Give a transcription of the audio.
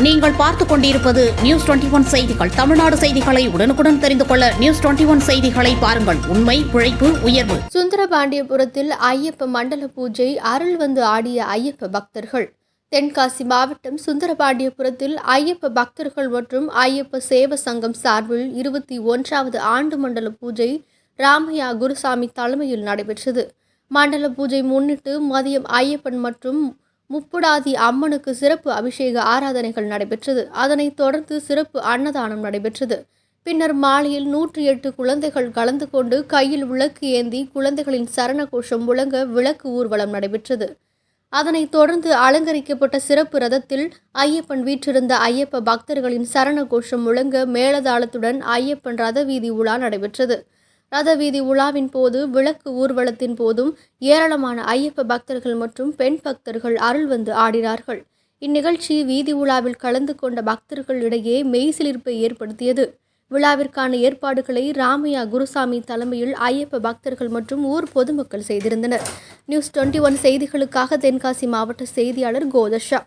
நீங்கள் பார்த்துக் கொண்டிருப்பது நியூஸ் டுவெண்டி ஒன் செய்திகள். தமிழ்நாடு செய்திகளை உடனுக்குடன் தெரிந்து கொள்ள நியூஸ் டுவெண்டி ஒன் செய்திகளை பாருங்கள். உண்மை உழைப்பு உயர்வு. சுந்தரபாண்டியபுரத்தில் ஐயப்ப மண்டல பூஜை அருள் வந்து ஆடிய ஐயப்ப பக்தர்கள். தென்காசி மாவட்டம் சுந்தரபாண்டியபுரத்தில் ஐயப்ப பக்தர்கள் மற்றும் ஐயப்ப சேவ சங்கம் சார்பில் இருபத்தி ஒன்றாவது ஆண்டு மண்டல பூஜை ராமையா குருசாமி தலைமையில் நடைபெற்றது. மண்டல பூஜை முன்னிட்டு மதியம் ஐயப்பன் மற்றும் முப்புடாதி அம்மனுக்கு சிறப்பு அபிஷேக ஆராதனைகள் நடைபெற்றது. அதனைத் தொடர்ந்து சிறப்பு அன்னதானம் நடைபெற்றது. பின்னர் மாலையில் நூற்றி எட்டு குழந்தைகள் கலந்து கொண்டு கையில் விளக்கு ஏந்தி குழந்தைகளின் சரண கோஷம் முழங்க விளக்கு ஊர்வலம் நடைபெற்றது. அதனைத் தொடர்ந்து அலங்கரிக்கப்பட்ட சிறப்பு ரதத்தில் ஐயப்பன் வீற்றிருந்த ஐயப்ப பக்தர்களின் சரண கோஷம் முழங்க மேளதாளத்துடன் ஐயப்பன் ரத வீதி உலா நடைபெற்றது. ரத வீதி உலாவின் போது விளக்கு ஊர்வலத்தின் போதும் ஏராளமான ஐயப்ப பக்தர்கள் மற்றும் பெண் பக்தர்கள் அருள் வந்து ஆடினார்கள். இந்நிகழ்ச்சி வீதி உலாவில் கலந்து கொண்ட பக்தர்களிடையே மெய்சிலிர்ப்பை ஏற்படுத்தியது. விழாவிற்கான ஏற்பாடுகளை ராமையா குருசாமி தலைமையில் ஐயப்ப பக்தர்கள் மற்றும் ஊர் பொதுமக்கள் செய்திருந்தனர். நியூஸ் டுவெண்ட்டி ஒன் செய்திகளுக்காக தென்காசி மாவட்ட செய்தியாளர் கோதஷா